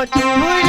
what